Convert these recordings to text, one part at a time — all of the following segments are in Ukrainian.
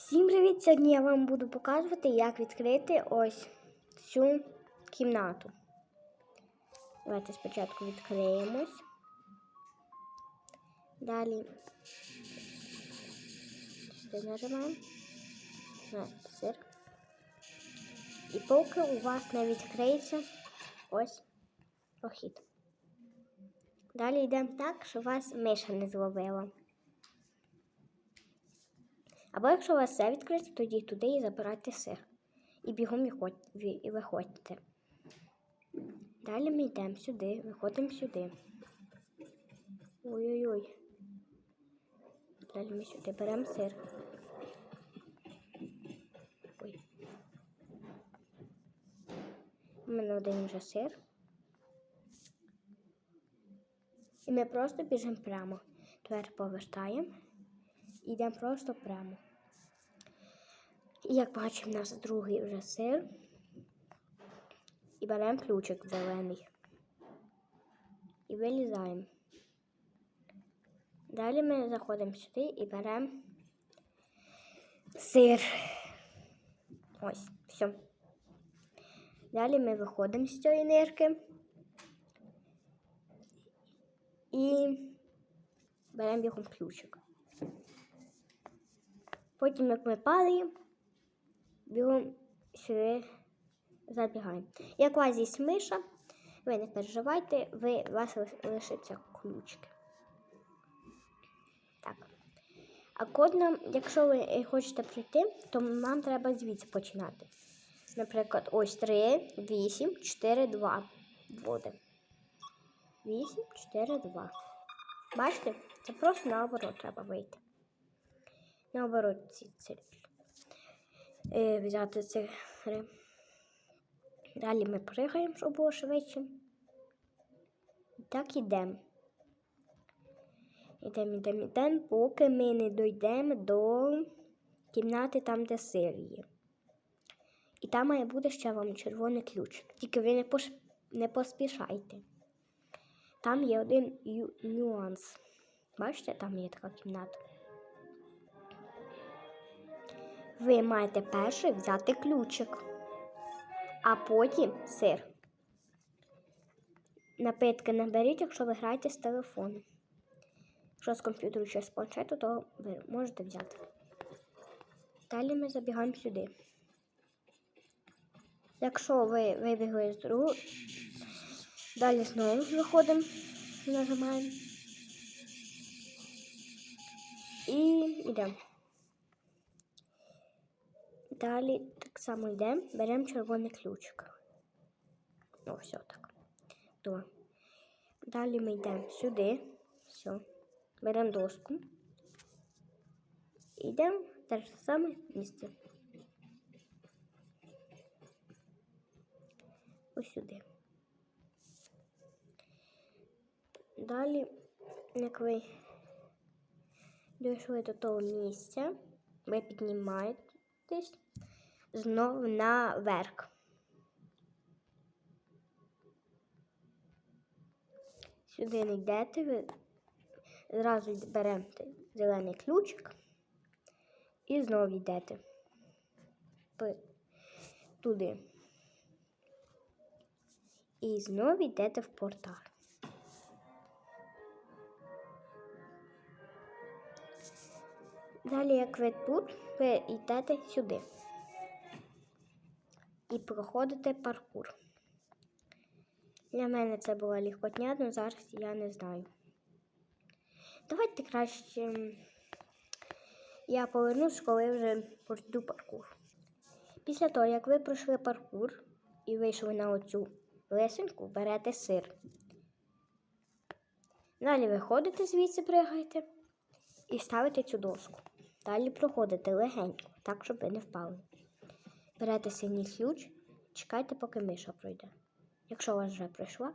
Всім привіт! Сьогодні я вам буду показувати, як відкрити ось цю кімнату. Давайте спочатку відкриємось. Далі сюди нажимаємо на сир. І поки у вас не відкриється ось прохід. Далі йдемо так, щоб вас миша не зловила. Або якщо у вас все відкрито, тоді туди і забирайте сир. І бігом виходьте. Далі ми йдемо сюди, виходимо сюди. Ой-ой-ой. Далі ми сюди беремо сир. Ой. У мене один вже сир. І ми просто біжимо прямо. Тепер повертаємо. І йдемо просто прямо. І як бачимо, у нас другий вже сир. І беремо ключик зелений. І вилізаємо. Далі ми заходимо сюди і беремо сир. Ось, все. Далі ми виходимо з цієї нирки. І беремо бігом ключик. Потім, як ми падаємо, бігом сюди забігаємо. Як у вас є миша, ви не переживайте, ви, у вас лиш- лишаться ключики. Так. А код нам, якщо ви е, хочете прийти, то нам треба звідси починати. Наприклад, ось 3, 8, 4, 2. Вводимо. 8, 4, 2. Бачите? Це просто наоборот треба вийти. Наоборот, ці цифри. Е, взяти цифри. Далі ми пригаємо, щоб було швидше. І так ідемо. Ідемо, ідемо, ідемо, поки ми не дійдемо до кімнати там, де сир. І там має бути ще вам червоний ключик. Тільки ви не, пош... не поспішайте. Там є один нюанс. Бачите, там є така кімната. Ви маєте перший взяти ключик, а потім сир. Напитки не беріть, якщо ви граєте з телефону. Якщо з комп'ютеру чи з планшету, то ви можете взяти. Далі ми забігаємо сюди. Якщо ви вибігли з другу, далі знову виходимо, нажимаємо. І йдемо. Далі так само йдемо, беремо червоний ключик. О, все так. До. Далі ми йдемо сюди. Все. Беремо доску. І йдемо в те ж саме місце. Ось сюди. Далі, як ви дійшли до того місця, ви піднімаєтесь знову наверх. Сюди не йдете, ви зразу берете зелений ключик і знову йдете туди. І знову йдете в портал. Далі, як ви тут, ви йдете сюди і проходите паркур. Для мене це була легкотня, але зараз я не знаю. Давайте краще я повернусь, коли вже пройду паркур. Після того, як ви пройшли паркур і вийшли на оцю лесенку, берете сир. Далі виходите звідси, пригаєте і ставите цю доску. Далі проходите легенько, так, щоб ви не впали. Берете синій ключ, чекайте, поки миша пройде. Якщо вас вже пройшла,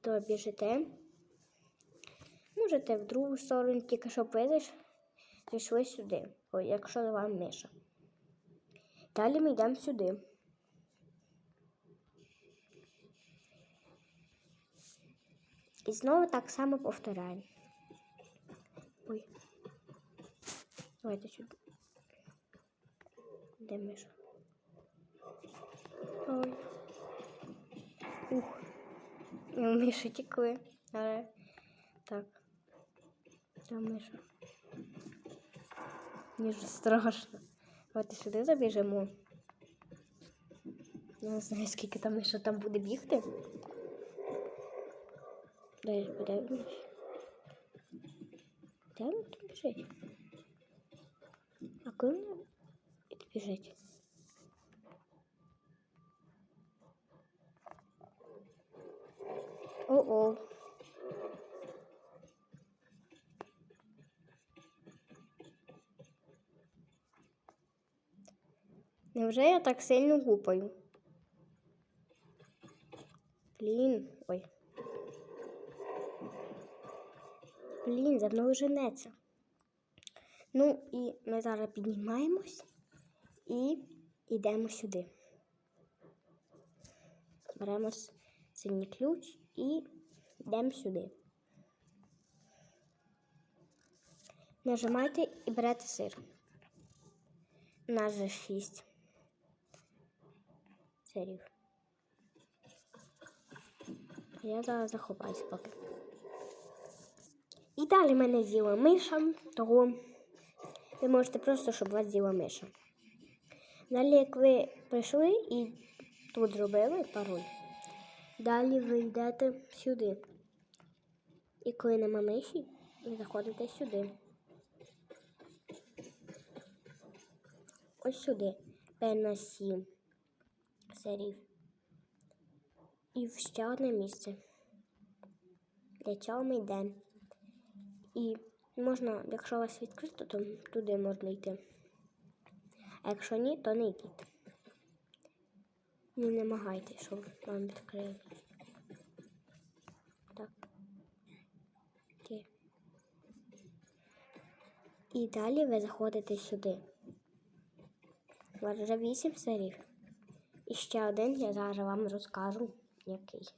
то біжите. Можете в другу сторону, тільки щоб ви зайш- зайшли сюди, якщо вам миша. Далі ми йдемо сюди. І знову так само повторяємо. Ой. Давайте сюди. Де миша? Ой. Ух. Миші тікли. Але так. Там миша. Мені ж страшно. Давайте сюди забіжимо. Я не знаю, скільки там миша там буде бігти. Дай подивимось. Де вона тут біжить? Вона біжить? О-о. Невже я так сильно гупаю? Блін, ой. Блін, за мною женеться. Ну, і ми зараз піднімаємось і йдемо сюди. Беремо синій ключ і йдемо сюди. Нажимайте і берете сир. У нас же 6 сирів. Я зараз заховаюсь поки. І далі мене з'їла миша, того ви можете просто, щоб вас з'їла миша. Далі, як ви прийшли і тут зробили пароль, далі ви йдете сюди. І коли нема миші, ви заходите сюди. Ось сюди. Певно сім серів. І в ще одне місце. Для цього ми йдемо. І можна, якщо у вас відкрито, то туди можна йти. А якщо ні, то не йдіть. Не намагайтесь, щоб вам відкрили. Так. Окей. І далі ви заходите сюди. У вже вісім серів. І ще один я зараз вам розкажу, який.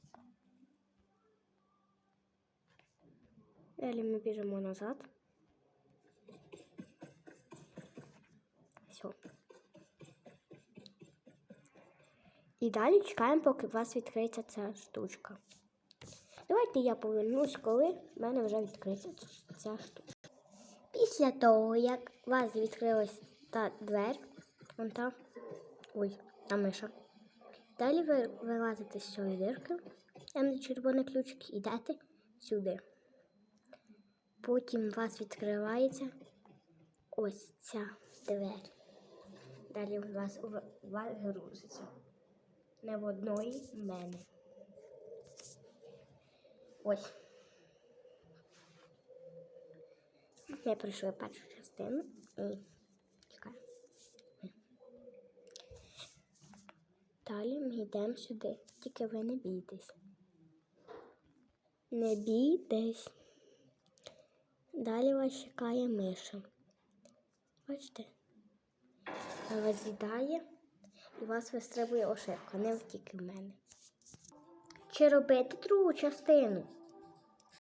Далі ми біжимо назад. Все. І далі чекаємо, поки у вас відкриється ця штучка. Давайте я повернусь, коли в мене вже відкриється ця штучка. Після того, як у вас відкрилась та двері, вон там. Ой, там миша. Далі ви вилазите з цієї дирки, там червоний ключик, і йдете сюди. Потім у вас відкривається ось ця двері. Далі у вас, у вас грузиться. Не в одної мене. Ось. Я пройшла першу частину і чекаю. Далі ми йдемо сюди. Тільки ви не бійтесь. Не бійтесь. Далі вас чекає миша. Бачите? Вона вас з'їдає і вас вистрибує ошибка, не втік в мене. Чи робити другу частину?